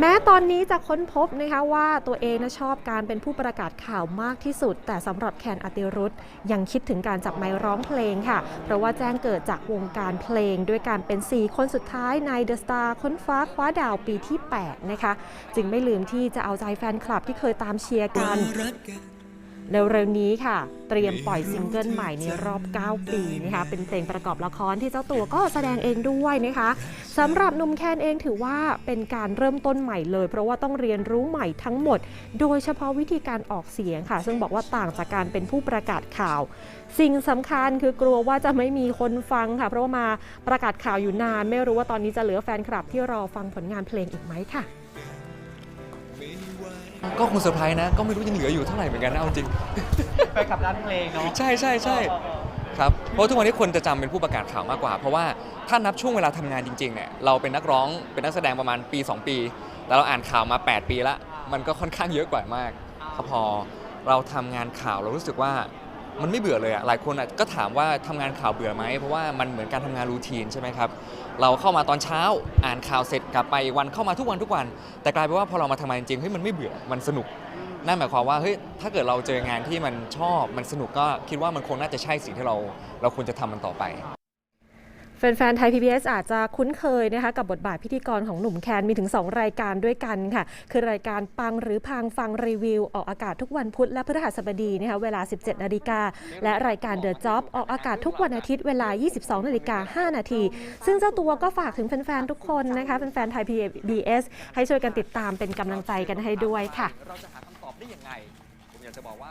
แม้ตอนนี้จะค้นพบนะคะว่าตัวเองนะชอบการเป็นผู้ประกาศข่าวมากที่สุด แต่สำหรับแคนอติรุธยังคิดถึงการจับไม้ร้องเพลงค่ะ เพราะว่าแจ้งเกิดจากวงการเพลง ด้วยการเป็น 4 คนสุดท้ายในเดอะสตาร์ค้นฟ้าคว้าดาวปีที่ 8 นะคะ จึงไม่ลืมที่จะเอาใจแฟนคลับที่เคยตามเชียร์กัน เร็วๆนี้ค่ะ เตรียมปล่อยซิงเกิลใหม่ในรอบ 9 ปีนะคะเป็นเพลงประกอบละครที่เจ้าตัวก็แสดงเองด้วยนะคะสำหรับหนุ่มแคนเองถือว่าเป็นการเริ่มต้นใหม่เลย เพราะว่าต้องเรียนรู้ใหม่ทั้งหมด โดยเฉพาะวิธีการออกเสียงค่ะ ซึ่งบอกว่าต่างจากการเป็นผู้ประกาศข่าว สิ่งสำคัญคือกลัวว่าจะไม่มีคนฟังค่ะ เพราะว่ามาประกาศข่าวอยู่นาน ไม่รู้ว่าตอนนี้จะเหลือแฟนคลับที่รอฟังผลงานเพลงอีกไหมค่ะ ก็คงเซอร์ไพรส์นะ ก็ไม่รู้ยังเหลืออยู่เท่าไหร่เหมือนกันนะเอาจริง ไปขับร้านเพลงเนาะใช่ใช่ใช่ครับ เพราะทุกวันนี้คนจะจำเป็นผู้ประกาศข่าวมากกว่า เพราะว่าถ้านับช่วงเวลาทำงานจริงๆเนี่ยเราเป็นนักร้องเป็นนักแสดงประมาณปี 2 ปี แล้วเราอ่านข่าวมา 8 ปีละมันก็ค่อนข้างเยอะกว่ามากพอเราทำงานข่าวเรารู้สึกว่า มันไม่เบื่อเลยอะหลายคนอะก็ถามว่าทำงานข่าวเบื่อไหมเพราะว่ามันเหมือนการทำงานรูทีนใช่ไหมครับเราเข้ามาตอนเช้าอ่านข่าวเสร็จกลับไปอีกวันเข้ามาทุกวันทุกวัน แต่กลายเป็นว่าพอเรามาทำงานจริงเฮ้ยมันไม่เบื่อมันสนุก นั่นหมายความว่าเฮ้ยถ้าเกิดเราเจองานที่มันชอบมันสนุกก็คิดว่ามันคงน่าจะใช่สิ่งที่เราเราควรจะทำมันต่อไป แฟนๆ ไทย PBS อาจจะคุ้นเคยนะคะกับบทบาทพิธีกรของหนุ่มแคนมีถึง 2 รายการด้วยกันค่ะ คือรายการปังหรือพังฟังรีวิว ออกอากาศทุกวันพุธและพฤหัสบดีนะคะเวลา 17 นาฬิกา และรายการ The Job ออกอากาศทุกวันอาทิตย์เวลา 22 นาฬิกา 5 นาที ซึ่งเจ้าตัวก็ฝากถึงแฟนๆ ทุกคนนะคะแฟนๆ ไทย PBS ให้ช่วยกันติดตามเป็นกำลังใจกันให้ด้วยค่ะเราจะหาคำตอบได้ยังไงผมอยากจะบอกว่า